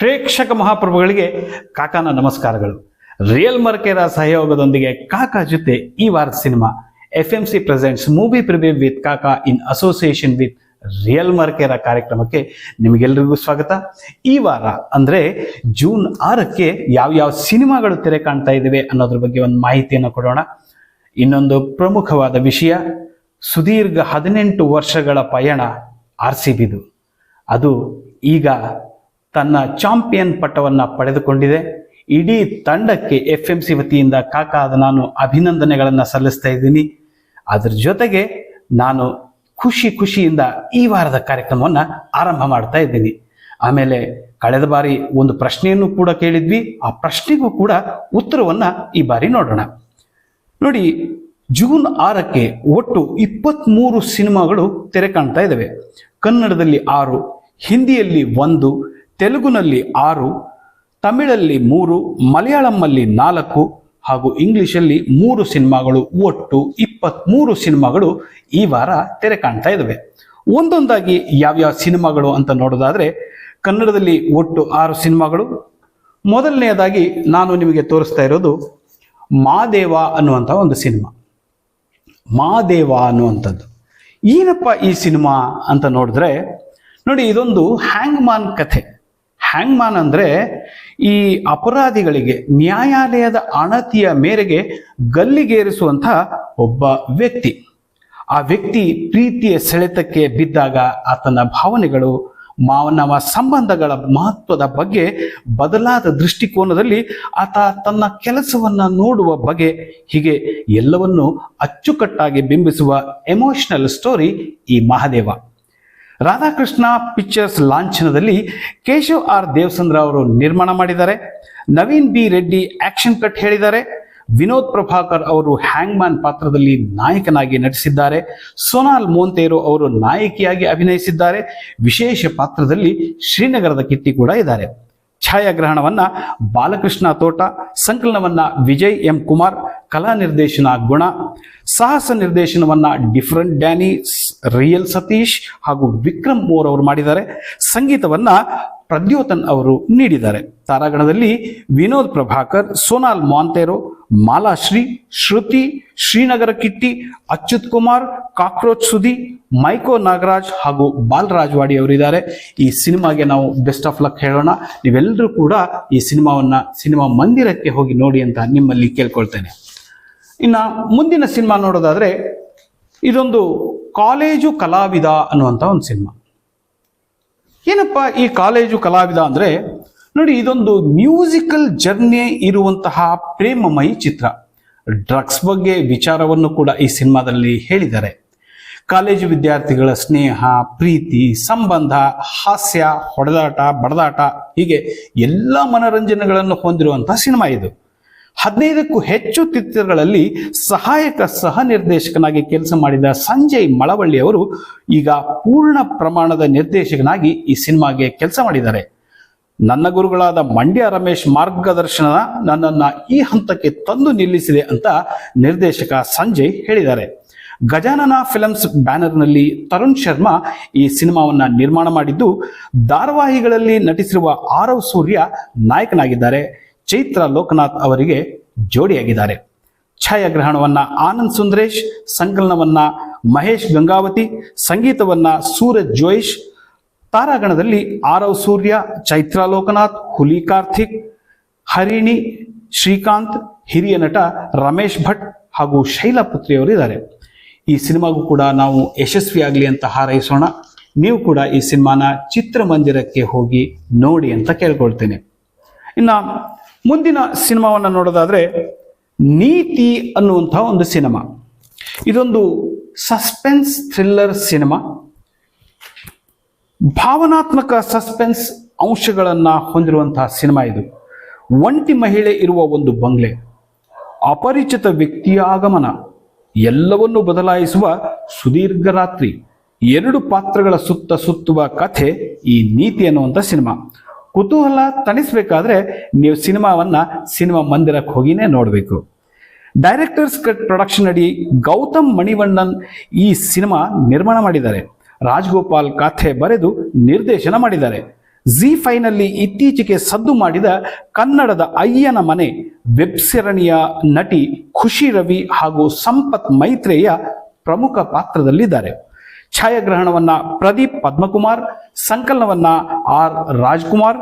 ಪ್ರೇಕ್ಷಕ ಮಹಾಪ್ರಭುಗಳಿಗೆ ಕಾಕಾನ ನಮಸ್ಕಾರಗಳು. ರಿಯಲ್ ಮರ್ಕೇರ ಸಹಯೋಗದೊಂದಿಗೆ ಕಾಕಾ ಜೊತೆ ಈ ವಾರದ cinema F M C presents movie preview with Kaka in association with real Mercara ಕಾರ್ಯಕ್ರಮಕ್ಕೆ ನಿಮಗೆಲ್ಲರಿಗೂ ಸ್ವಾಗತ. ಈ ವಾರ ಅಂದ್ರೆ ಜೂನ್ ಆರಕ್ಕೆ ಯಾವ್ಯಾವ ಸಿನಿಮಾಗಳು ತೆರೆ ಕಾಣ್ತಾ ಇದ್ದಾವೆ ಅನ್ನೋದ್ರ ಬಗ್ಗೆ ಒಂದು ಮಾಹಿತಿಯನ್ನು ಕೊಡೋಣ. ಇನ್ನೊಂದು ಪ್ರಮುಖವಾದ ವಿಷಯ, ಸುದೀರ್ಘ ಹದಿನೆಂಟು ವರ್ಷಗಳ ಪಯಣ ಆರ್ ಸಿ ಬಿದು. ಅದು ಈಗ ತನ್ನ ಚಾಂಪಿಯನ್ ಪಟ್ಟವನ್ನು ಪಡೆದುಕೊಂಡಿದೆ. ಇಡೀ ತಂಡಕ್ಕೆ ಎಫ್ ಎಂ ಸಿ ವತಿಯಿಂದ ಕಾಕಾದ ನಾನು ಅಭಿನಂದನೆಗಳನ್ನು ಸಲ್ಲಿಸ್ತಾ ಇದ್ದೀನಿ. ಅದ್ರ ಜೊತೆಗೆ ನಾನು ಖುಷಿ ಖುಷಿಯಿಂದ ಈ ವಾರದ ಕಾರ್ಯಕ್ರಮವನ್ನು ಆರಂಭ ಮಾಡ್ತಾ ಇದ್ದೀನಿ. ಆಮೇಲೆ ಕಳೆದ ಬಾರಿ ಒಂದು ಪ್ರಶ್ನೆಯನ್ನು ಕೂಡ ಕೇಳಿದ್ವಿ. ಆ ಪ್ರಶ್ನೆಗೂ ಕೂಡ ಉತ್ತರವನ್ನು ಈ ಬಾರಿ ನೋಡೋಣ. ನೋಡಿ, ಜೂನ್ ಆರಕ್ಕೆ ಒಟ್ಟು ಇಪ್ಪತ್ತ್ಮೂರು ಸಿನಿಮಾಗಳು ತೆರೆ ಕಾಣ್ತಾ ಇದ್ದಾವೆ ಕನ್ನಡದಲ್ಲಿ ಆರು, ಹಿಂದಿಯಲ್ಲಿ ಒಂದು ತೆಲುಗುನಲ್ಲಿ ಆರು, ತಮಿಳಲ್ಲಿ ಮೂರು, ಮಲಯಾಳಂನಲ್ಲಿ ನಾಲ್ಕು ಹಾಗೂ ಇಂಗ್ಲಿಷಲ್ಲಿ ಮೂರು ಸಿನಿಮಾಗಳು ಒಟ್ಟು ಇಪ್ಪತ್ತ್ಮೂರು ಸಿನಿಮಾಗಳು ಈ ವಾರ ತೆರೆ ಕಾಣ್ತಾ ಇದ್ದಾವೆ ಒಂದೊಂದಾಗಿ ಯಾವ್ಯಾವ ಸಿನಿಮಾಗಳು ಅಂತ ನೋಡೋದಾದರೆ ಕನ್ನಡದಲ್ಲಿ ಒಟ್ಟು ಆರು ಸಿನಿಮಾಗಳು. ಮೊದಲನೆಯದಾಗಿ ನಾನು ನಿಮಗೆ ತೋರಿಸ್ತಾ ಇರೋದು ಮಾದೇವ ಅನ್ನುವಂಥ ಒಂದು ಸಿನಿಮಾ. ಮಾದೇವ ಅನ್ನುವಂಥದ್ದು. ಏನಪ್ಪ ಈ ಸಿನಿಮಾ ಅಂತ ನೋಡಿದ್ರೆ ನೋಡಿ, ಇದೊಂದು ಹ್ಯಾಂಗ್ಮಾನ್ ಕಥೆ. ಹ್ಯಾಂಗ್ಮಾನ್ ಅಂದರೆ ಈ ಅಪರಾಧಿಗಳಿಗೆ ನ್ಯಾಯಾಲಯದ ಅಣತಿಯ ಮೇರೆಗೆ ಗಲ್ಲಿಗೇರಿಸುವಂಥ ಒಬ್ಬ ವ್ಯಕ್ತಿ. ಆ ವ್ಯಕ್ತಿ ಪ್ರೀತಿಯ ಸೆಳೆತಕ್ಕೆ ಬಿದ್ದಾಗ ಆತನ ಭಾವನೆಗಳು, ಮಾನವ ಸಂಬಂಧಗಳ ಮಹತ್ವದ ಬಗ್ಗೆ ಬದಲಾದ ದೃಷ್ಟಿಕೋನದಲ್ಲಿ ಆತ ತನ್ನ ಕೆಲಸವನ್ನು ನೋಡುವ ಬಗೆ ಹೀಗೆ ಎಲ್ಲವನ್ನು ಅಚ್ಚುಕಟ್ಟಾಗಿ ಬಿಂಬಿಸುವ ಎಮೋಷನಲ್ ಸ್ಟೋರಿ ಈ ಮಹಾದೇವ. ರಾಧಾಕೃಷ್ಣ ಪಿಕ್ಚರ್ಸ್ ಲಾಂಛನದಲ್ಲಿ ಕೇಶವ್ ಆರ್ ದೇವಸಂದ್ರ ಅವರು ನಿರ್ಮಾಣ ಮಾಡಿದ್ದಾರೆ. Naveen B Reddy action cut ಹೇಳಿದ್ದಾರೆ. ವಿನೋದ್ ಪ್ರಭಾಕರ್ ಅವರು ಹ್ಯಾಂಗ್ಮ್ಯಾನ್ ಪಾತ್ರದಲ್ಲಿ ನಾಯಕನಾಗಿ ನಟಿಸಿದ್ದಾರೆ. ಸೋನಾಲ್ ಮೋಂತೇರೋ ಅವರು ನಾಯಕಿಯಾಗಿ ಅಭಿನಯಿಸಿದ್ದಾರೆ. ವಿಶೇಷ ಪಾತ್ರದಲ್ಲಿ ಶ್ರೀನಗರದ ಕಿಟ್ಟಿ ಕೂಡ ಇದ್ದಾರೆ. ಛಾಯಾಗ್ರಹಣವನ್ನ ಬಾಲಕೃಷ್ಣ ತೋಟ, ಸಂಕಲನವನ್ನು ವಿಜಯ್ ಎಂ ಕುಮಾರ್, ಕಲಾ ನಿರ್ದೇಶನ ಗುಣ, ಸಾಹಸ ನಿರ್ದೇಶನವನ್ನು ಡಿಫ್ರೆಂಟ್ ಡ್ಯಾನಿ, ರಿಯಲ್ ಸತೀಶ್ ಹಾಗೂ ವಿಕ್ರಮ್ ಮೋರ್ ಅವರು ಮಾಡಿದ್ದಾರೆ. ಸಂಗೀತವನ್ನ ಪ್ರದ್ಯೋತನ್ ಅವರು ನೀಡಿದ್ದಾರೆ. ತಾರಾಗಣದಲ್ಲಿ ವಿನೋದ್ ಪ್ರಭಾಕರ್, ಸೋನಾಲ್ ಮಾಂತೇರೋ, ಮಾಲಾಶ್ರೀ, ಶ್ರುತಿ, ಶ್ರೀನಗರ ಕಿಟ್ಟಿ, ಅಚ್ಯುತ್ ಕುಮಾರ್, ಕಾಕ್ರೋಚ್ ಸುದಿ, ಮೈಕೋ ನಾಗರಾಜ್ ಹಾಗೂ ಬಾಲರಾಜ್ ವಾಡಿ ಅವರಿದ್ದಾರೆ. ಈ ಸಿನಿಮಾಗೆ ನಾವು ಬೆಸ್ಟ್ ಆಫ್ ಲಕ್ ಹೇಳೋಣ. ನೀವೆಲ್ಲರೂ ಕೂಡ ಈ ಸಿನಿಮಾವನ್ನ ಸಿನಿಮಾ ಮಂದಿರಕ್ಕೆ ಹೋಗಿ ನೋಡಿ ಅಂತ ನಿಮ್ಮಲ್ಲಿ ಕೇಳ್ಕೊಳ್ತೇನೆ. ಇನ್ನು ಮುಂದಿನ ಸಿನಿಮಾ ನೋಡೋದಾದ್ರೆ ಇದೊಂದು ಕಾಲೇಜು ಕಲಾವಿದ ಅನ್ನುವಂಥ ಒಂದು ಸಿನಿಮಾ. ಏನಪ್ಪ ಈ ಕಾಲೇಜು ಕಲಾವಿದ ಅಂದರೆ? ನೋಡಿ, ಇದೊಂದು ಮ್ಯೂಸಿಕಲ್ ಜರ್ನಿ ಇರುವಂತಹ ಪ್ರೇಮಮಯಿ ಚಿತ್ರ. ಡ್ರಗ್ಸ್ ಬಗ್ಗೆ ವಿಚಾರವನ್ನು ಕೂಡ ಈ ಸಿನಿಮಾದಲ್ಲಿ ಹೇಳಿದ್ದಾರೆ. ಕಾಲೇಜು ವಿದ್ಯಾರ್ಥಿಗಳ ಸ್ನೇಹ, ಪ್ರೀತಿ, ಸಂಬಂಧ, ಹಾಸ್ಯ, ಹೊಡೆದಾಟ, ಬಡದಾಟ, ಹೀಗೆ ಎಲ್ಲ ಮನರಂಜನೆಗಳನ್ನು ಹೊಂದಿರುವಂತಹ ಸಿನಿಮಾ ಇದು. ಹದಿನೈದಕ್ಕೂ ಹೆಚ್ಚು ಚಿತ್ರಗಳಲ್ಲಿ ಸಹಾಯಕ ಸಹ ನಿರ್ದೇಶಕನಾಗಿ ಕೆಲಸ ಮಾಡಿದ ಸಂಜಯ್ ಮಳವಳ್ಳಿ ಅವರು ಈಗ ಪೂರ್ಣ ಪ್ರಮಾಣದ ನಿರ್ದೇಶಕನಾಗಿ ಈ ಸಿನಿಮಾಗೆ ಕೆಲಸ ಮಾಡಿದ್ದಾರೆ. ನನ್ನ ಗುರುಗಳಾದ ಮಂಡ್ಯ ರಮೇಶ್ ಮಾರ್ಗದರ್ಶನ ನನ್ನನ್ನು ಈ ಹಂತಕ್ಕೆ ತಂದು ನಿಲ್ಲಿಸಿದೆ ಅಂತ ನಿರ್ದೇಶಕ ಸಂಜಯ್ ಹೇಳಿದ್ದಾರೆ. ಗಜಾನನ ಫಿಲಮ್ಸ್ ಬ್ಯಾನರ್ನಲ್ಲಿ ತರುಣ್ ಶರ್ಮಾ ಈ ಸಿನಿಮಾವನ್ನ ನಿರ್ಮಾಣ ಮಾಡಿದ್ದು, ಧಾರಾವಾಹಿಗಳಲ್ಲಿ ನಟಿಸಿರುವ ಆರವ್ ಸೂರ್ಯ ನಾಯಕನಾಗಿದ್ದಾರೆ. ಚೈತ್ರ ಲೋಕನಾಥ್ ಅವರಿಗೆ ಜೋಡಿಯಾಗಿದ್ದಾರೆ. ಛಾಯಾಗ್ರಹಣವನ್ನ ಆನಂದ್ ಸುಂದರೇಶ್, ಸಂಕಲನವನ್ನ ಮಹೇಶ್ ಗಂಗಾವತಿ, ಸಂಗೀತವನ್ನ ಸೂರಜ್ ಜೋಯಿಶ್, ತಾರಾಗಣದಲ್ಲಿ ಆರವ್ ಸೂರ್ಯ, ಚೈತ್ರ ಲೋಕನಾಥ್, ಹುಲಿ ಕಾರ್ತಿಕ್, ಹರಿಣಿ, ಶ್ರೀಕಾಂತ್, ಹಿರಿಯ ನಟ ರಮೇಶ್ ಭಟ್ ಹಾಗೂ ಶೈಲಾ ಪುತ್ರಿಯವರು ಅವರಿದ್ದಾರೆ. ಈ ಸಿನಿಮಾಗೂ ಕೂಡ ನಾವು ಯಶಸ್ವಿಯಾಗಲಿ ಅಂತ ಹಾರೈಸೋಣ. ನೀವು ಕೂಡ ಈ ಸಿನಿಮಾನ ಚಿತ್ರಮಂದಿರಕ್ಕೆ ಹೋಗಿ ನೋಡಿ ಅಂತ ಕೇಳ್ಕೊಳ್ತೇನೆ. ಇನ್ನು ಮುಂದಿನ ಸಿನಿಮಾವನ್ನು ನೋಡೋದಾದ್ರೆ ನೀತಿ ಅನ್ನುವಂಥ ಒಂದು ಸಿನಿಮಾ. ಇದೊಂದು ಸಸ್ಪೆನ್ಸ್ ಥ್ರಿಲ್ಲರ್ ಸಿನಿಮಾ. ಭಾವನಾತ್ಮಕ ಸಸ್ಪೆನ್ಸ್ ಅಂಶಗಳನ್ನು ಹೊಂದಿರುವಂತಹ ಸಿನಿಮಾ ಇದು. ಒಂಟಿ ಮಹಿಳೆ ಇರುವ ಒಂದು ಬಂಗ್ಲೆ. ಅಪರಿಚಿತ ವ್ಯಕ್ತಿಯ ಆಗಮನ. ಎಲ್ಲವನ್ನು ಬದಲಾಯಿಸುವ ಸುದೀರ್ಘ ರಾತ್ರಿ. ಎರಡು ಪಾತ್ರಗಳ ಸುತ್ತ ಸುತ್ತುವ ಕಥೆ ಈ ನೀತಿ ಅನ್ನುವಂಥ ಸಿನಿಮಾ. ಕುತೂಹಲ ತಣಿಸ್ಬೇಕಾದ್ರೆ ನೀವು ಸಿನಿಮಾವನ್ನ ಸಿನಿಮಾ ಮಂದಿರಕ್ಕೆ ಹೋಗಿನೇ ನೋಡಬೇಕು. ಡೈರೆಕ್ಟರ್ಸ್ ಕಟ್ ಪ್ರೊಡಕ್ಷನ್ ಅಡಿ ಗೌತಮ್ ಮಣಿವಣ್ಣನ್ ಈ ಸಿನಿಮಾ ನಿರ್ಮಾಣ ಮಾಡಿದ್ದಾರೆ. ರಾಜ್ಗೋಪಾಲ್ ಕಾಥೆ ಬರೆದು ನಿರ್ದೇಶನ ಮಾಡಿದ್ದಾರೆ. ಜಿ ಫೈನಲ್ಲಿ ಇತ್ತೀಚೆಗೆ ಸದ್ದು ಮಾಡಿದ ಕನ್ನಡದ ಅಯ್ಯನ ಮನೆ ವೆಬ್ ಸರಣಿಯ ನಟಿ ಖುಷಿ ರವಿ ಹಾಗೂ ಸಂಪತ್ ಮೈತ್ರೇಯ ಪ್ರಮುಖ ಪಾತ್ರದಲ್ಲಿದ್ದಾರೆ. ಛಾಯಾಗ್ರಹಣವನ್ನ ಪ್ರದೀಪ್ ಪದ್ಮಕುಮಾರ್, ಸಂಕಲನವನ್ನ ಆರ್ ರಾಜ್ಕುಮಾರ್,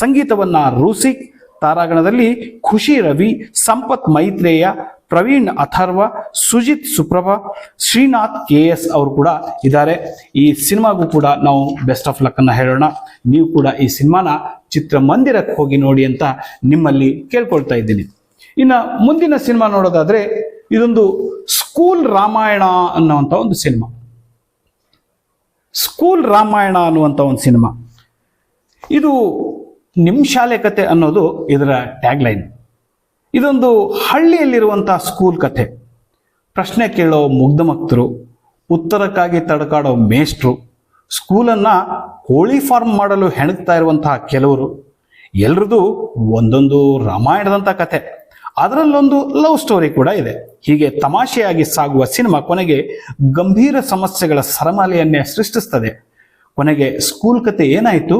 ಸಂಗೀತವನ್ನ ರೂಸಿಕ್, ತಾರಾಗಣದಲ್ಲಿ ಖುಷಿ ರವಿ, ಸಂಪತ್ ಮೈತ್ರೇಯ, ಪ್ರವೀಣ್ ಅಥರ್ವ, ಸುಜಿತ್ ಸುಪ್ರಭಾ, ಶ್ರೀನಾಥ್ ಕೆ ಎಸ್ ಅವರು ಕೂಡ ಇದ್ದಾರೆ. ಈ ಸಿನಿಮಾಗೂ ಕೂಡ ನಾವು ಬೆಸ್ಟ್ ಆಫ್ ಲಕ್ ಅನ್ನ ಹೇಳೋಣ. ನೀವು ಕೂಡ ಈ ಸಿನಿಮಾನ ಚಿತ್ರಮಂದಿರಕ್ಕೆ ಹೋಗಿ ನೋಡಿ ಅಂತ ನಿಮ್ಮಲ್ಲಿ ಕೇಳ್ಕೊಳ್ತಾ ಇದ್ದೀನಿ. ಇನ್ನು ಮುಂದಿನ ಸಿನಿಮಾ ನೋಡೋದಾದ್ರೆ ಇದೊಂದು ಸ್ಕೂಲ್ ರಾಮಾಯಣ ಅನ್ನುವಂಥ ಒಂದು ಸಿನಿಮಾ. ಸ್ಕೂಲ್ ರಾಮಾಯಣ ಅನ್ನುವಂಥ ಒಂದು ಸಿನಿಮಾ. ಇದು ನಿಮ್ಮ ಶಾಲೆ ಕತೆ ಅನ್ನೋದು ಇದರ ಟ್ಯಾಗ್ಲೈನ್. ಇದೊಂದು ಹಳ್ಳಿಯಲ್ಲಿರುವಂಥ ಸ್ಕೂಲ್ ಕಥೆ ಪ್ರಶ್ನೆ ಕೇಳೋ ಮುಗ್ಧ ಮಕ್ತರು, ಉತ್ತರಕ್ಕಾಗಿ ತಡಕಾಡೋ ಮೇಷ್ಟ್ರು, ಸ್ಕೂಲನ್ನು ಕೋಳಿ ಫಾರ್ಮ್ ಮಾಡಲು ಹೆಣಗ್ತಾ ಇರುವಂತಹ ಕೆಲವರು, ಎಲ್ರದ್ದು ಒಂದೊಂದು ರಾಮಾಯಣದಂಥ ಕಥೆ ಅದರಲ್ಲೊಂದು ಲವ್ ಸ್ಟೋರಿ ಕೂಡ ಇದೆ. ಹೀಗೆ ತಮಾಷೆಯಾಗಿ ಸಾಗುವ ಸಿನಿಮಾ ಕೊನೆಗೆ ಗಂಭೀರ ಸಮಸ್ಯೆಗಳ ಸರಮಾಲೆಯನ್ನೇ ಸೃಷ್ಟಿಸ್ತದೆ. ಕೊನೆಗೆ ಸ್ಕೂಲ್ ಕತೆ ಏನಾಯಿತು?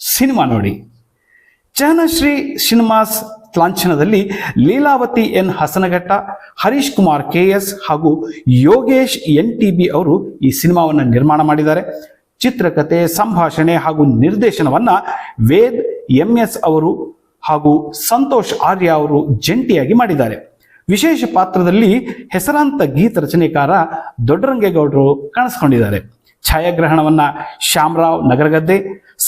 ಸಿನಿಮಾ ನೋಡಿ. ಚಹನಶ್ರೀ cinemas ಲಾಂಛನದಲ್ಲಿ Leelavathi N Hasanaghatta, Harish Kumar K S ಹಾಗೂ ಯೋಗೇಶ್ ಎನ್ ಟಿ ಬಿ ಅವರು ಈ ಸಿನಿಮಾವನ್ನು ನಿರ್ಮಾಣ ಮಾಡಿದ್ದಾರೆ. ಚಿತ್ರಕಥೆ, ಸಂಭಾಷಣೆ ಹಾಗೂ ನಿರ್ದೇಶನವನ್ನ ವೇದ್ ಎಂ ಎಸ್ ಅವರು ಹಾಗೂ ಸಂತೋಷ್ ಆರ್ಯ ಅವರು ಜಂಟಿಯಾಗಿ ಮಾಡಿದ್ದಾರೆ. ವಿಶೇಷ ಪಾತ್ರದಲ್ಲಿ ಹೆಸರಾಂತ ಗೀತ ರಚನೆಕಾರ ದೊಡ್ಡರಂಗೇಗೌಡರು ಕಾಣಿಸ್ಕೊಂಡಿದ್ದಾರೆ. ಛಾಯಾಗ್ರಹಣವನ್ನ ಶ್ಯಾಮರಾವ್ ನಗರಗದ್ದೆ,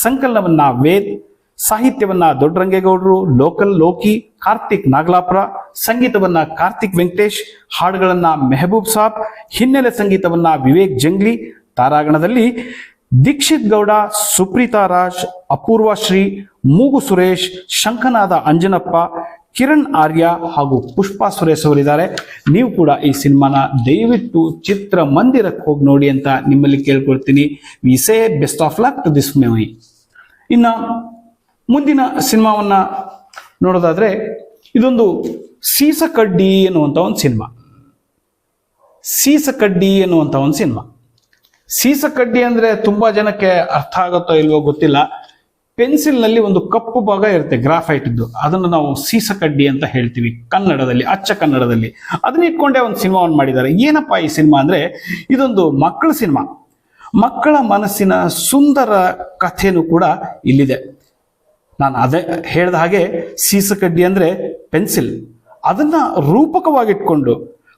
ಸಂಕಲನವನ್ನ ವೇದ್, ಸಾಹಿತ್ಯವನ್ನ ದೊಡ್ಡರಂಗೇಗೌಡರು, ಲೋಕಲ್ ಲೋಕಿ, ಕಾರ್ತಿಕ್ ನಾಗಲಾಪುರ, ಸಂಗೀತವನ್ನ ಕಾರ್ತಿಕ್ ವೆಂಕಟೇಶ್, ಹಾಡುಗಳನ್ನ ಮೆಹಬೂಬ್ ಸಾಬ್, ಹಿನ್ನೆಲೆ ಸಂಗೀತವನ್ನ ವಿವೇಕ್ ಜಂಗ್ಲಿ, ತಾರಾಗಣದಲ್ಲಿ ದೀಕ್ಷಿತ್ ಗೌಡ, ಸುಪ್ರೀತಾ ರಾಜ್, ಅಪೂರ್ವ ಶ್ರೀ ಮೂಗು ಸುರೇಶ್ ಶಂಖನಾದ ಅಂಜನಪ್ಪ, ಕಿರಣ್ ಆರ್ಯ ಹಾಗೂ ಪುಷ್ಪಾ ಸುರೇಶ್ ಅವರಿದ್ದಾರೆ. ನೀವು ಕೂಡ ಈ ಸಿನಿಮಾನ ದಯವಿಟ್ಟು ಚಿತ್ರ ಮಂದಿರಕ್ಕೆ ಹೋಗಿ ನೋಡಿ ಅಂತ ನಿಮ್ಮಲ್ಲಿ ಕೇಳ್ಕೊಳ್ತೀನಿ. We say best of luck to this movie. ಇನ್ನು ಮುಂದಿನ ಸಿನಿಮಾವನ್ನ ನೋಡೋದಾದ್ರೆ ಇದೊಂದು ಸೀಸಕಡ್ಡಿ ಎನ್ನುವಂಥ ಒಂದು ಸಿನಿಮಾ. ಸೀಸಕಡ್ಡಿ ಎನ್ನುವಂಥ ಒಂದು ಸಿನಿಮಾ. ಸೀಸಕಡ್ಡಿ ಅಂದ್ರೆ ತುಂಬಾ ಜನಕ್ಕೆ ಅರ್ಥ ಆಗುತ್ತೋ ಇಲ್ವೋ ಗೊತ್ತಿಲ್ಲ. ಪೆನ್ಸಿಲ್ನಲ್ಲಿ ಒಂದು ಕಪ್ಪು ಭಾಗ ಇರುತ್ತೆ, ಗ್ರಾಫೈಟ್ ಇದ್ದು ಅದನ್ನು ನಾವು ಸೀಸಕಡ್ಡಿ ಅಂತ ಹೇಳ್ತೀವಿ ಕನ್ನಡದಲ್ಲಿ, ಅಚ್ಚ ಕನ್ನಡದಲ್ಲಿ. ಅದನ್ನ ಇಟ್ಕೊಂಡೆ ಒಂದು ಸಿನಿಮಾವನ್ನು ಮಾಡಿದ್ದಾರೆ. ಏನಪ್ಪಾ ಈ ಸಿನಿಮಾ ಅಂದ್ರೆ, ಇದೊಂದು ಮಕ್ಕಳ ಸಿನಿಮಾ. ಮಕ್ಕಳ ಮನಸ್ಸಿನ ಸುಂದರ ಕಥೆನೂ ಕೂಡ ಇಲ್ಲಿದೆ. ನಾನು ಅದೇ ಹೇಳಿದ ಹಾಗೆ, ಸೀಸಕಡ್ಡಿ ಅಂದ್ರೆ ಪೆನ್ಸಿಲ್. ಅದನ್ನ ರೂಪಕವಾಗಿಟ್ಕೊಂಡು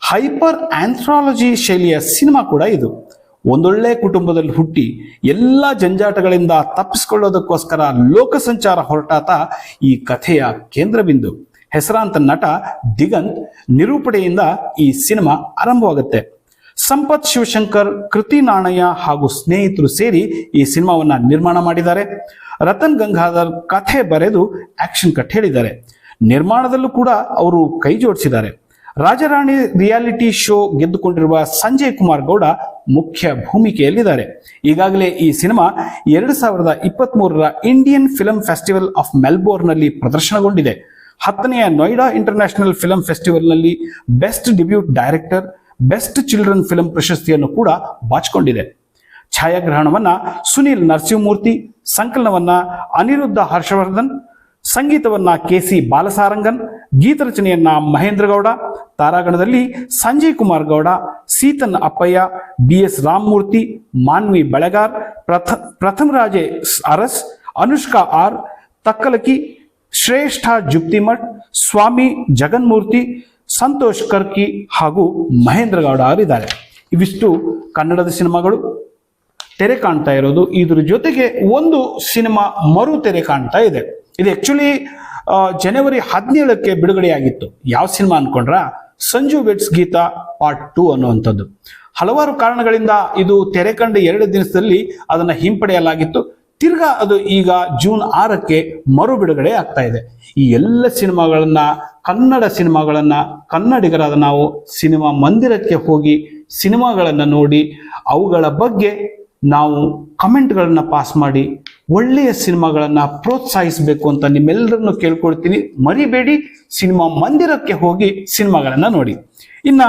ಹೈಪರ್ ಆಂಥ್ರಾಲಜಿ ಶೈಲಿಯ ಸಿನಿಮಾ ಕೂಡ ಇದು. ಒಂದೊಳ್ಳೆ ಕುಟುಂಬದಲ್ಲಿ ಹುಟ್ಟಿ ಎಲ್ಲ ಜಂಜಾಟಗಳಿಂದ ತಪ್ಪಿಸಿಕೊಳ್ಳೋದಕ್ಕೋಸ್ಕರ ಲೋಕ ಸಂಚಾರ ಹೊರಟಾತ ಈ ಕಥೆಯ ಕೇಂದ್ರಬಿಂದು. ಹೆಸರಾಂತ ನಟ ದಿಗಂತ್ ನಿರೂಪಣೆಯಿಂದ ಈ ಸಿನಿಮಾ ಆರಂಭವಾಗುತ್ತೆ. ಸಂಪತ್ ಶಿವಶಂಕರ್, ಕೃತಿ ನಾಣಯ್ಯ ಹಾಗೂ ಸ್ನೇಹಿತರು ಸೇರಿ ಈ ಸಿನಿಮಾವನ್ನ ನಿರ್ಮಾಣ ಮಾಡಿದ್ದಾರೆ. ರತನ್ ಗಂಗಾಧರ್ ಕಥೆ ಬರೆದು ಆಕ್ಷನ್ ಕಟ್ ಹೇಳಿದ್ದಾರೆ. ನಿರ್ಮಾಣದಲ್ಲೂ ಕೂಡ ಅವರು ಕೈ ಜೋಡಿಸಿದ್ದಾರೆ. ರಾಜರಾಣಿ ರಿಯಾಲಿಟಿ ಶೋ ಗೆದ್ದುಕೊಂಡಿರುವ ಸಂಜಯ್ ಕುಮಾರ್ ಗೌಡ ಮುಖ್ಯ ಭೂಮಿಕೆಯಲ್ಲಿದ್ದಾರೆ. ಈಗಾಗಲೇ ಈ ಸಿನಿಮಾ ಎರಡು ಸಾವಿರದ ಇಪ್ಪತ್ತ್ ಮೂರರ ಇಂಡಿಯನ್ ಫಿಲಂ ಫೆಸ್ಟಿವಲ್ ಆಫ್ ಮೆಲ್ಬೋರ್ನ್ನಲ್ಲಿ ಪ್ರದರ್ಶನಗೊಂಡಿದೆ. ಹತ್ತನೆಯ Noida international film ಫೆಸ್ಟಿವಲ್ನಲ್ಲಿ best debut director, best children film ಪ್ರಶಸ್ತಿಯನ್ನು ಕೂಡ ಬಾಚಿಕೊಂಡಿದೆ. ಛಾಯಾಗ್ರಹಣವನ್ನ ಸುನೀಲ್ ನರಸಿಂಹಮೂರ್ತಿ, ಸಂಕಲನವನ್ನ ಅನಿರುದ್ಧ ಹರ್ಷವರ್ಧನ್, ಸಂಗೀತವನ್ನ ಕೆ ಸಿ ಬಾಲಸಾರಂಗನ್ ಗೀತರಚನೆಯನ್ನ ರಚನೆಯನ್ನ Gowda ತಾರಾಗಣದಲ್ಲಿ Sanjay Kumar Gowda, Seethan Appaiah B S Ramamurthy, Manvi Belagar, Pratha, Prathamaraje Aras, Anushka R, Takkalaki, Shreshtha Juptimath, Swami ಜಗನ್ಮೂರ್ತಿ, Santosh ಕರ್ಕಿ ಹಾಗೂ ಮಹೇಂದ್ರ ಗೌಡ ಅವರಿದ್ದಾರೆ. ಇವಿಷ್ಟು ಕನ್ನಡದ ಸಿನಿಮಾಗಳು. ತೆರೆ ಕಾಣ್ತಾ ಇರೋದು, ಇದ್ರ ಜೊತೆಗೆ ಒಂದು ಸಿನಿಮಾ ಮರು ತೆರೆ ಕಾಣ್ತಾ ಇದೆ. ಇದು ಆಕ್ಚುಲಿ ಜನವರಿ ಹದಿನೇಳಕ್ಕೆ ಬಿಡುಗಡೆಯಾಗಿತ್ತು. ಯಾವ ಸಿನಿಮಾ ಅನ್ಕೊಂಡ್ರ? Sanju weds Geetha part two ಅನ್ನುವಂಥದ್ದು. ಹಲವಾರು ಕಾರಣಗಳಿಂದ ಇದು ತೆರೆ ಕಂಡ ಎರಡು ದಿನದಲ್ಲಿ ಅದನ್ನು ಹಿಂಪಡೆಯಲಾಗಿತ್ತು. ತಿರ್ಗಾ ಅದು ಈಗ ಜೂನ್ ಆರಕ್ಕೆ ಮರು ಬಿಡುಗಡೆ ಆಗ್ತಾ ಇದೆ. ಈ ಎಲ್ಲ ಸಿನಿಮಾಗಳನ್ನ, ಕನ್ನಡ ಸಿನಿಮಾಗಳನ್ನ, ಕನ್ನಡಿಗರಾದ ನಾವು ಸಿನಿಮಾ ಮಂದಿರಕ್ಕೆ ಹೋಗಿ ಸಿನಿಮಾಗಳನ್ನ ನೋಡಿ ಅವುಗಳ ಬಗ್ಗೆ ನಾವು ಕಮೆಂಟ್ಗಳನ್ನು ಪಾಸ್ ಮಾಡಿ ಒಳ್ಳೆಯ ಸಿನಿಮಾಗಳನ್ನ ಪ್ರೋತ್ಸಾಹಿಸಬೇಕು ಅಂತ ನಿಮ್ಮೆಲ್ಲರನ್ನು ಕೇಳ್ಕೊಳ್ತೀನಿ. ಮರಿಬೇಡಿ, ಸಿನಿಮಾ ಮಂದಿರಕ್ಕೆ ಹೋಗಿ ಸಿನಿಮಾಗಳನ್ನ ನೋಡಿ. ಇನ್ನ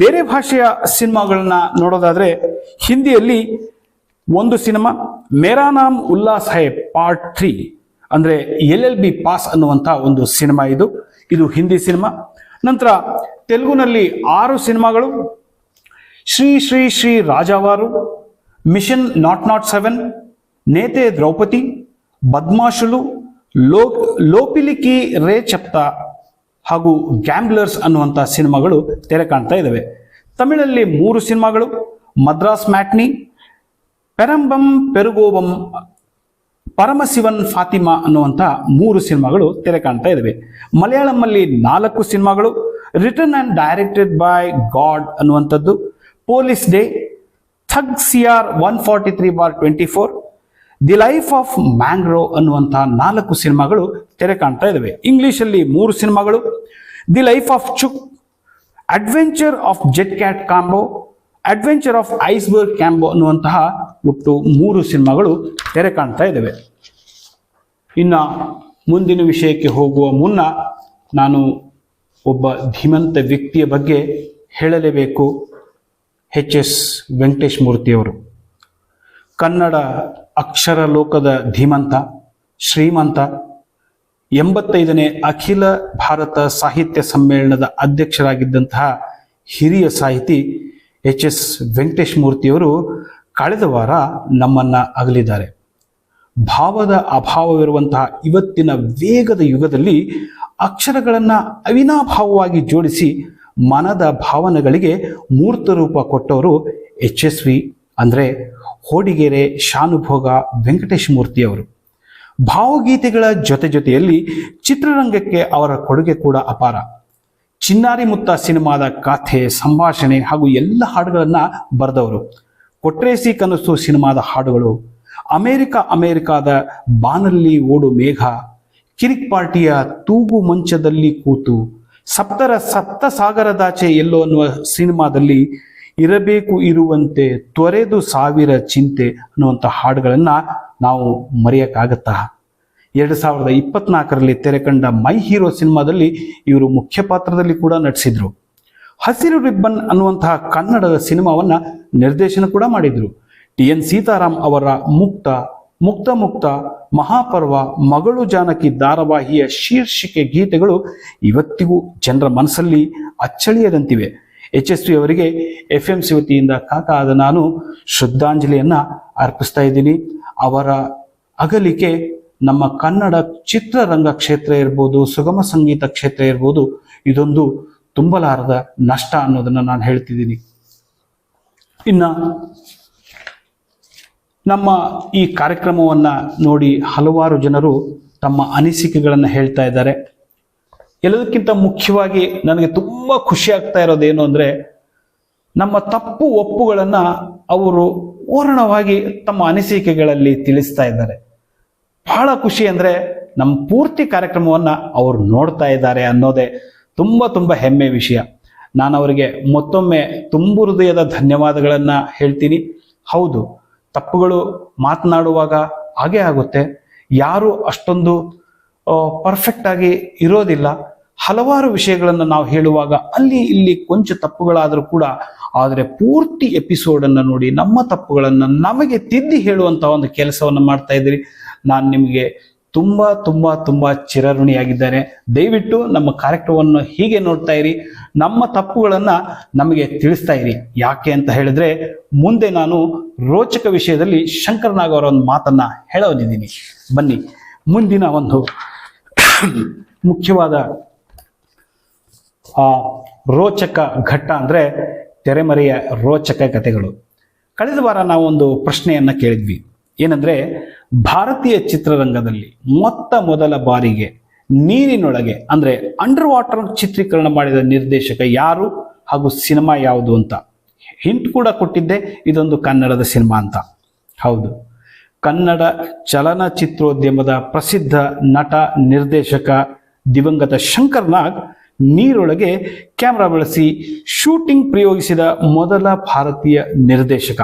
ಬೇರೆ ಭಾಷೆಯ ಸಿನಿಮಾಗಳನ್ನ ನೋಡೋದಾದ್ರೆ ಹಿಂದಿಯಲ್ಲಿ ಒಂದು cinema, Mera Naam Ullas Hai part three, ಅಂದರೆ ಎಲ್ ಎಲ್ ಬಿ ಪಾಸ್ ಅನ್ನುವಂಥ ಒಂದು ಸಿನಿಮಾ ಇದು. ಇದು ಹಿಂದಿ ಸಿನಿಮಾ. ನಂತರ ತೆಲುಗುನಲ್ಲಿ ಆರು ಸಿನಿಮಾಗಳು. Sri Sri Sri Rajavaru, mission nought nought seven ನೇತೆ Draupadi, Badmashulu ಲೋ ಲೋಪಿಲಿಕಿ ರೇ ಚಪ್ತ ಹಾಗೂ ಗ್ಯಾಂಬ್ಲರ್ಸ್ ಅನ್ನುವಂಥ ಸಿನಿಮಾಗಳು ತೆರೆ ಕಾಣ್ತಾ ಇದ್ದಾವೆ ತಮಿಳಲ್ಲಿ ಮೂರು ಸಿನಿಮಾಗಳು, ಮದ್ರಾಸ್ ಮ್ಯಾಟ್ನಿ, ಪೆರಂಬಂ ಪೆರುಗೋಬಂ ಪರಮಶಿವನ್ ಫಾತಿಮಾ ಅನ್ನುವಂಥ ಮೂರು ಸಿನಿಮಾಗಳು ತೆರೆ ಕಾಣ್ತಾ ಇದ್ದಾವೆ ಮಲಯಾಳಂನಲ್ಲಿ ನಾಲ್ಕು ಸಿನಿಮಾಗಳು return and directed by god ಅನ್ನುವಂಥದ್ದು. Police day, thug CR one forty three bar twenty four the life of mangrove ಅನ್ನುವಂತಹ ನಾಲ್ಕು ಸಿನಿಮಾಗಳು ತೆರೆ ಕಾಣ್ತಾ ಇದ್ದಾವೆ ಇಂಗ್ಲಿಷಲ್ಲಿ ಮೂರು ಸಿನಿಮಾಗಳು. The life of Chuck, adventure of jet cat combo, adventure of iceberg combo ಅನ್ನುವಂತಹ ಒಟ್ಟು ಮೂರು ಸಿನಿಮಾಗಳು ತೆರೆ ಕಾಣ್ತಾ ಇದ್ದಾವೆ ಇನ್ನು ಮುಂದಿನ ವಿಷಯಕ್ಕೆ ಹೋಗುವ ಮುನ್ನ ನಾನು ಒಬ್ಬ ಧೀಮಂತ ವ್ಯಕ್ತಿಯ ಬಗ್ಗೆ ಹೇಳಲೇಬೇಕು. ಎಚ್ ಎಸ್ ವೆಂಕಟೇಶ್ ಮೂರ್ತಿಯವರು. ಕನ್ನಡ ಅಕ್ಷರ ಲೋಕದ ಧೀಮಂತ, ಶ್ರೀಮಂತ. ಎಂಬತ್ತೈದನೇ ಅಖಿಲ ಭಾರತ ಸಾಹಿತ್ಯ ಸಮ್ಮೇಳನದ ಅಧ್ಯಕ್ಷರಾಗಿದ್ದಂತಹ ಹಿರಿಯ ಸಾಹಿತಿ ಎಚ್ ಎಸ್ ವೆಂಕಟೇಶ್ ಮೂರ್ತಿಯವರು ಕಳೆದ ವಾರ ನಮ್ಮನ್ನ ಅಗಲಿದ್ದಾರೆ. ಭಾವದ ಅಭಾವವಿರುವಂತಹ ಇವತ್ತಿನ ವೇಗದ ಯುಗದಲ್ಲಿ ಅಕ್ಷರಗಳನ್ನು ಅವಿನಾಭಾವವಾಗಿ ಜೋಡಿಸಿ ಮನದ ಭಾವನೆಗಳಿಗೆ ಮೂರ್ತ ರೂಪ ಕೊಟ್ಟವರು ಎಚ್ ಎಸ್ ವಿ ಅಂದರೆ ಹೋಡಿಗೆರೆ ಶಾನುಭೋಗ ವೆಂಕಟೇಶ್ ಮೂರ್ತಿಯವರು ಭಾವಗೀತೆಗಳ ಜೊತೆ ಜೊತೆಯಲ್ಲಿ ಚಿತ್ರರಂಗಕ್ಕೆ ಅವರ ಕೊಡುಗೆ ಕೂಡ ಅಪಾರ. ಚಿನ್ನಾರಿ ಮುತ್ತ ಸಿನಿಮಾದ ಕಥೆ, ಸಂಭಾಷಣೆ ಹಾಗೂ ಎಲ್ಲ ಹಾಡುಗಳನ್ನು ಬರೆದವರು. ಕೊಟ್ರೇಸಿ ಕನಸು ಸಿನಿಮಾದ ಹಾಡುಗಳು. ಅಮೇರಿಕ ಅಮೇರಿಕಾದ ಬಾನಲ್ಲಿ ಓಡು ಮೇಘ. ಕಿರಿಕ್ ಪಾರ್ಟಿಯ ತೂಗು ಮಂಚದಲ್ಲಿ ಕೂತು. ಸಪ್ತರ ಸಪ್ತ ಸಾಗರದಾಚೆ ಎಲ್ಲೋ ಅನ್ನುವ ಸಿನಿಮಾದಲ್ಲಿ ಇರಬೇಕು ಇರುವಂತೆ ತೊರೆದು ಸಾವಿರ ಚಿಂತೆ ಅನ್ನುವಂಥ ಹಾಡುಗಳನ್ನು ನಾವು ಮರೆಯೋಕ್ಕಾಗತ್ತಾ? ಎರಡು ಸಾವಿರದ ಇಪ್ಪತ್ನಾಲ್ಕರಲ್ಲಿ ತೆರೆಕಂಡ ಮೈ ಹೀರೋ ಸಿನಿಮಾದಲ್ಲಿ ಇವರು ಮುಖ್ಯ ಪಾತ್ರದಲ್ಲಿ ಕೂಡ ನಟಿಸಿದ್ರು. ಹಸಿರು ರಿಬ್ಬನ್ ಅನ್ನುವಂತಹ ಕನ್ನಡದ ಸಿನಿಮಾವನ್ನ ನಿರ್ದೇಶನ ಕೂಡ ಮಾಡಿದ್ರು. ಟಿ ಎನ್ ಸೀತಾರಾಮ್ ಅವರ ಮುಕ್ತ ಮುಕ್ತ ಮುಕ್ತ ಮಹಾಪರ್ವ ಮಗಳು ಜಾನಕಿ ಧಾರಾವಾಹಿಯ ಶೀರ್ಷಿಕೆ ಗೀತೆಗಳು ಇವತ್ತಿಗೂ ಜನರ ಮನಸ್ಸಲ್ಲಿ ಅಚ್ಚಳಿಯದಂತಿವೆ. ಎಚ್ ಎಸ್ ವಿ ಅವರಿಗೆ ಎಫ್ ಎಂ ಸಿ ವತಿಯಿಂದ ಕಾಕ ಆದ ನಾನು ಶ್ರದ್ಧಾಂಜಲಿಯನ್ನ ಅರ್ಪಿಸ್ತಾ ಇದ್ದೀನಿ. ಅವರ ಅಗಲಿಕೆ ನಮ್ಮ ಕನ್ನಡ ಚಿತ್ರರಂಗ ಕ್ಷೇತ್ರ ಇರ್ಬೋದು, ಸುಗಮ ಸಂಗೀತ ಕ್ಷೇತ್ರ ಇರ್ಬೋದು, ಇದೊಂದು ತುಂಬಲಾರದ ನಷ್ಟ ಅನ್ನೋದನ್ನ ನಾನು ಹೇಳ್ತಿದ್ದೀನಿ. ಇನ್ನ ನಮ್ಮ ಈ ಕಾರ್ಯಕ್ರಮವನ್ನ ನೋಡಿ ಹಲವಾರು ಜನರು ತಮ್ಮ ಅನಿಸಿಕೆಗಳನ್ನು ಹೇಳ್ತಾ ಇದ್ದಾರೆ. ಎಲ್ಲದಕ್ಕಿಂತ ಮುಖ್ಯವಾಗಿ ನನಗೆ ತುಂಬ ಖುಷಿ ಆಗ್ತಾ ಇರೋದೇನು ಅಂದರೆ ನಮ್ಮ ತಪ್ಪು ಒಪ್ಪುಗಳನ್ನು ಅವರು ಪೂರ್ಣವಾಗಿ ತಮ್ಮ ಅನಿಸಿಕೆಗಳಲ್ಲಿ ತಿಳಿಸ್ತಾ ಇದ್ದಾರೆ. ಬಹಳ ಖುಷಿ ಅಂದರೆ ನಮ್ಮ ಪೂರ್ತಿ ಕಾರ್ಯಕ್ರಮವನ್ನು ಅವರು ನೋಡ್ತಾ ಇದ್ದಾರೆ ಅನ್ನೋದೇ ತುಂಬ ತುಂಬ ಹೆಮ್ಮೆ ವಿಷಯ. ನಾನು ಅವರಿಗೆ ಮತ್ತೊಮ್ಮೆ ತುಂಬು ಹೃದಯದ ಧನ್ಯವಾದಗಳನ್ನು ಹೇಳ್ತೀನಿ. ಹೌದು, ತಪ್ಪುಗಳು ಮಾತನಾಡುವಾಗ ಹಾಗೇ ಆಗುತ್ತೆ. ಯಾರು ಅಷ್ಟೊಂದು ಪರ್ಫೆಕ್ಟ್ ಆಗಿ ಇರೋದಿಲ್ಲ. ಹಲವಾರು ವಿಷಯಗಳನ್ನು ನಾವು ಹೇಳುವಾಗ ಅಲ್ಲಿ ಇಲ್ಲಿ ಕೊಂಚ ತಪ್ಪುಗಳಾದರೂ ಕೂಡ, ಆದರೆ ಪೂರ್ತಿ ಎಪಿಸೋಡನ್ನು ನೋಡಿ ನಮ್ಮ ತಪ್ಪುಗಳನ್ನು ನಮಗೆ ತಿದ್ದಿ ಹೇಳುವಂಥ ಒಂದು ಕೆಲಸವನ್ನು ಮಾಡ್ತಾ ಇದ್ದೀರಿ. ನಾನು ನಿಮಗೆ ತುಂಬ ತುಂಬ ತುಂಬ ಚಿರಋಣಿಯಾಗಿದ್ದಾರೆ ದಯವಿಟ್ಟು ನಮ್ಮ ಕಾರ್ಯಕ್ರಮವನ್ನು ಹೀಗೆ ನೋಡ್ತಾ ಇರಿ. ನಮ್ಮ ತಪ್ಪುಗಳನ್ನು ನಮಗೆ ತಿಳಿಸ್ತಾ ಇರಿ. ಯಾಕೆ ಅಂತ ಹೇಳಿದ್ರೆ, ಮುಂದೆ ನಾನು ರೋಚಕ ವಿಷಯದಲ್ಲಿ ಶಂಕರನಾಗ್ ಅವರ ಒಂದು ಮಾತನ್ನು ಹೇಳೋದಿದ್ದೀನಿ. ಬನ್ನಿ, ಮುಂದಿನ ಒಂದು ಮುಖ್ಯವಾದ ಆ ರೋಚಕ ಘಟ್ಟ ಅಂದರೆ ತೆರೆಮರೆಯ ರೋಚಕ ಕಥೆಗಳು. ಕಳೆದ ವಾರ ನಾವು ಒಂದು ಪ್ರಶ್ನೆಯನ್ನ ಕೇಳಿದ್ವಿ. ಏನಂದ್ರೆ, ಭಾರತೀಯ ಚಿತ್ರರಂಗದಲ್ಲಿ ಮೊತ್ತ ಮೊದಲ ಬಾರಿಗೆ ನೀರಿನೊಳಗೆ ಅಂದ್ರೆ ಅಂಡರ್ ವಾಟರ್ ಚಿತ್ರೀಕರಣ ಮಾಡಿದ ನಿರ್ದೇಶಕ ಯಾರು ಹಾಗೂ ಸಿನಿಮಾ ಯಾವುದು ಅಂತ. ಹಿಂಟ್ ಕೂಡ ಕೊಟ್ಟಿದ್ದೆ, ಇದೊಂದು ಕನ್ನಡದ ಸಿನಿಮಾ ಅಂತ. ಹೌದು. ಕನ್ನಡ ಚಲನಚಿತ್ರೋದ್ಯಮದ ಪ್ರಸಿದ್ಧ ನಟ ನಿರ್ದೇಶಕ ದಿವಂಗತ ಶಂಕರ್ ನಾಗ್ ನೀರೊಳಗೆ ಕ್ಯಾಮ್ರಾ ಬಳಸಿ ಶೂಟಿಂಗ್ ಪ್ರಯೋಗಿಸಿದ ಮೊದಲ ಭಾರತೀಯ ನಿರ್ದೇಶಕ.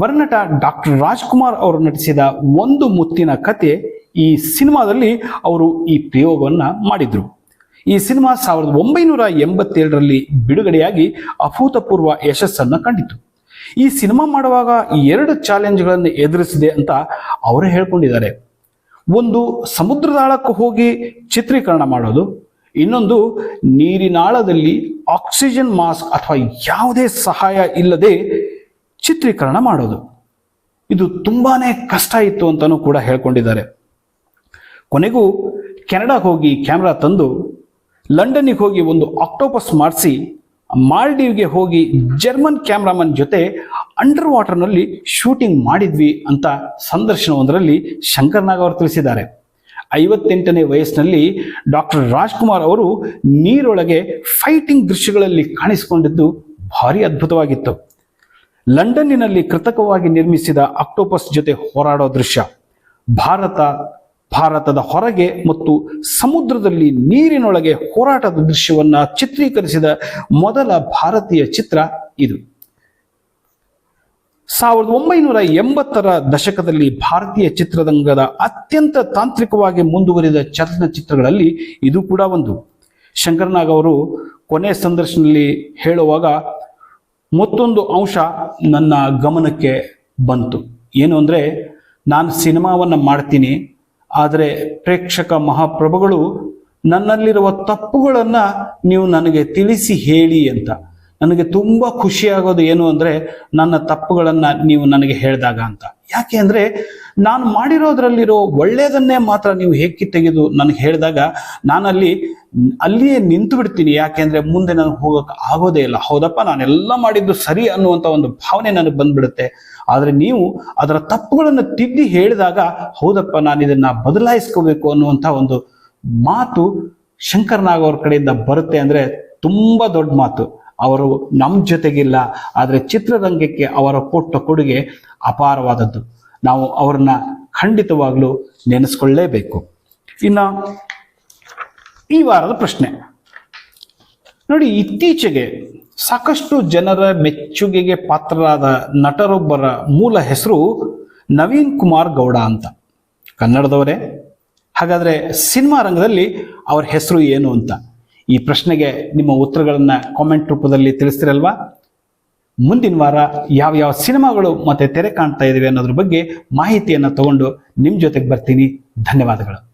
ವರ್ನಟ ಡಾಕ್ಟರ್ ರಾಜ್ಕುಮಾರ್ ಅವರು ನಟಿಸಿದ ಒಂದು ಮುತ್ತಿನ ಕತೆ ಈ ಸಿನಿಮಾದಲ್ಲಿ ಅವರು ಈ ಪ್ರಯೋಗವನ್ನು ಮಾಡಿದ್ರು. ಈ ಸಿನಿಮಾ ಸಾವಿರದ ಒಂಬೈನೂರ ಎಂಬತ್ತೇಳರಲ್ಲಿ ಬಿಡುಗಡೆಯಾಗಿ ಅಭೂತಪೂರ್ವ ಯಶಸ್ಸನ್ನು ಕಂಡಿತು ಈ ಸಿನಿಮಾ ಮಾಡುವಾಗ ಎರಡು ಚಾಲೆಂಜ್ಗಳನ್ನು ಎದುರಿಸಿದೆ ಅಂತ ಅವರೇ ಹೇಳ್ಕೊಂಡಿದ್ದಾರೆ. ಒಂದು ಸಮುದ್ರದಾಳಕ್ಕೆ ಹೋಗಿ ಚಿತ್ರೀಕರಣ ಮಾಡೋದು ಇನ್ನೊಂದು ನೀರಿನಾಳದಲ್ಲಿ ಆಕ್ಸಿಜನ್ ಮಾಸ್ಕ್ ಅಥವಾ ಯಾವುದೇ ಸಹಾಯ ಇಲ್ಲದೆ ಚಿತ್ರೀಕರಣ ಮಾಡೋದು. ಇದು ತುಂಬಾನೇ ಕಷ್ಟ ಇತ್ತು ಅಂತಲೂ ಕೂಡ ಹೇಳ್ಕೊಂಡಿದ್ದಾರೆ. ಕೊನೆಗೂ ಕೆನಡಾಗೆ ಹೋಗಿ ಕ್ಯಾಮ್ರಾ ತಂದು ಲಂಡನ್ನಿಗೆ ಹೋಗಿ ಒಂದು ಆಕ್ಟೋಪಸ್ ಮಾಡಿಸಿ ಮಾಲ್ಡೀವ್ಗೆ ಹೋಗಿ ಜರ್ಮನ್ ಕ್ಯಾಮ್ರಾಮನ್ ಜೊತೆ ಅಂಡರ್ ವಾಟರ್ನಲ್ಲಿ ಶೂಟಿಂಗ್ ಮಾಡಿದ್ವಿ ಅಂತ ಸಂದರ್ಶನವೊಂದರಲ್ಲಿ ಶಂಕರ್ ನಾಗ್ ಅವರು ತಿಳಿಸಿದ್ದಾರೆ. ಐವತ್ತೆಂಟನೇ ವಯಸ್ಸಿನಲ್ಲಿ ಡಾಕ್ಟರ್ ರಾಜ್ಕುಮಾರ್ ಅವರು ನೀರೊಳಗೆ ಫೈಟಿಂಗ್ ದೃಶ್ಯಗಳಲ್ಲಿ ಕಾಣಿಸಿಕೊಂಡಿದ್ದು ಭಾರಿ ಅದ್ಭುತವಾಗಿತ್ತು. ಲಂಡನ್ನಿನಲ್ಲಿ ಕೃತಕವಾಗಿ ನಿರ್ಮಿಸಿದ ಆಕ್ಟೋಪಸ್ ಜೊತೆ ಹೋರಾಡೋ ದೃಶ್ಯ. ಭಾರತ, ಭಾರತದ ಹೊರಗೆ ಮತ್ತು ಸಮುದ್ರದಲ್ಲಿ ನೀರಿನೊಳಗೆ ಹೋರಾಟದ ದೃಶ್ಯವನ್ನು ಚಿತ್ರೀಕರಿಸಿದ ಮೊದಲ ಭಾರತೀಯ ಚಿತ್ರ ಇದು. ಸಾವಿರದ ಒಂಬೈನೂರ ಎಂಬತ್ತರ ದಶಕದಲ್ಲಿ ಭಾರತೀಯ ಚಿತ್ರರಂಗದ ಅತ್ಯಂತ ತಾಂತ್ರಿಕವಾಗಿ ಮುಂದುವರಿದ ಚಲನಚಿತ್ರಗಳಲ್ಲಿ ಇದು ಕೂಡ ಒಂದು. ಶಂಕರ್ನಾಗ್ ಅವರು ಕೊನೆ ಸಂದರ್ಶನದಲ್ಲಿ ಹೇಳುವಾಗ, ಮತ್ತೊಂದು ಅಂಶ ನನ್ನ ಗಮನಕ್ಕೆ ಬಂತು. ಏನು ಅಂದರೆ, ನಾನು ಸಿನಿಮಾವನ್ನು ಮಾಡ್ತೀನಿ, ಆದರೆ ಪ್ರೇಕ್ಷಕ ಮಹಾಪ್ರಭುಗಳು ನನ್ನಲ್ಲಿರುವ ತಪ್ಪುಗಳನ್ನು ನೀವು ನನಗೆ ತಿಳಿಸಿ ಹೇಳಿ ಅಂತ. ನನಗೆ ತುಂಬ ಖುಷಿಯಾಗೋದು ಏನು ಅಂದರೆ ನನ್ನ ತಪ್ಪುಗಳನ್ನು ನೀವು ನನಗೆ ಹೇಳಿದಾಗ ಅಂತ. ಯಾಕೆ ಅಂದರೆ ನಾನು ಮಾಡಿರೋದ್ರಲ್ಲಿರೋ ಒಳ್ಳೆಯದನ್ನೇ ಮಾತ್ರ ನೀವು ಹೆಕ್ಕಿ ತೆಗೆದು ನನಗೆ ಹೇಳಿದಾಗ ನಾನಲ್ಲಿ ಅಲ್ಲಿಯೇ ನಿಂತು ಬಿಡ್ತೀನಿ. ಯಾಕೆಂದ್ರೆ ಮುಂದೆ ನನಗೆ ಹೋಗೋಕೆ ಆಗೋದೇ ಇಲ್ಲ. ಹೌದಪ್ಪ, ನಾನೆಲ್ಲ ಮಾಡಿದ್ದು ಸರಿ ಅನ್ನುವಂಥ ಒಂದು ಭಾವನೆ ನನಗೆ ಬಂದ್ಬಿಡುತ್ತೆ. ಆದರೆ ನೀವು ಅದರ ತಪ್ಪುಗಳನ್ನು ತಿದ್ದಿ ಹೇಳಿದಾಗ ಹೌದಪ್ಪ, ನಾನು ಇದನ್ನು ಬದಲಾಯಿಸ್ಕೋಬೇಕು ಅನ್ನುವಂಥ ಒಂದು ಮಾತು ಶಂಕರ್ನಾಗ್ ಅವ್ರ ಕಡೆಯಿಂದ ಬರುತ್ತೆ ಅಂದರೆ ತುಂಬ ದೊಡ್ಡ ಮಾತು. ಅವರು ನಮ್ಮ ಜೊತೆಗಿಲ್ಲ, ಆದರೆ ಚಿತ್ರರಂಗಕ್ಕೆ ಅವರ ಕೊಟ್ಟ ಕೊಡುಗೆ ಅಪಾರವಾದದ್ದು. ನಾವು ಅವರನ್ನ ಖಂಡಿತವಾಗ್ಲೂ ನೆನೆಸ್ಕೊಳ್ಳೇಬೇಕು. ಇನ್ನು ಈ ವಾರದ ಪ್ರಶ್ನೆ. ನೋಡಿ, ಇತ್ತೀಚೆಗೆ ಸಾಕಷ್ಟು ಜನರ ಮೆಚ್ಚುಗೆಗೆ ಪಾತ್ರರಾದ ನಟರೊಬ್ಬರ ಮೂಲ ಹೆಸರು ನವೀನ್ ಕುಮಾರ್ ಗೌಡ ಅಂತ. ಕನ್ನಡದವರೇ, ಹಾಗಾದರೆ ಸಿನಿಮಾ ರಂಗದಲ್ಲಿ ಅವ್ರ ಹೆಸರು ಏನು ಅಂತ? ಈ ಪ್ರಶ್ನೆಗೆ ನಿಮ್ಮ ಉತ್ತರಗಳನ್ನು ಕಾಮೆಂಟ್ ರೂಪದಲ್ಲಿ ತಿಳಿಸ್ತಿರಲ್ವಾ? ಮುಂದಿನ ವಾರ ಯಾವ ಯಾವ ಸಿನಿಮಾಗಳು ಮತ್ತೆ ತೆರೆ ಕಾಣ್ತಾ ಇದ್ದೀವಿ ಅನ್ನೋದ್ರ ಬಗ್ಗೆ ಮಾಹಿತಿಯನ್ನು ತಗೊಂಡು ನಿಮ್ಮ ಜೊತೆಗೆ ಬರ್ತೀನಿ. ಧನ್ಯವಾದಗಳು.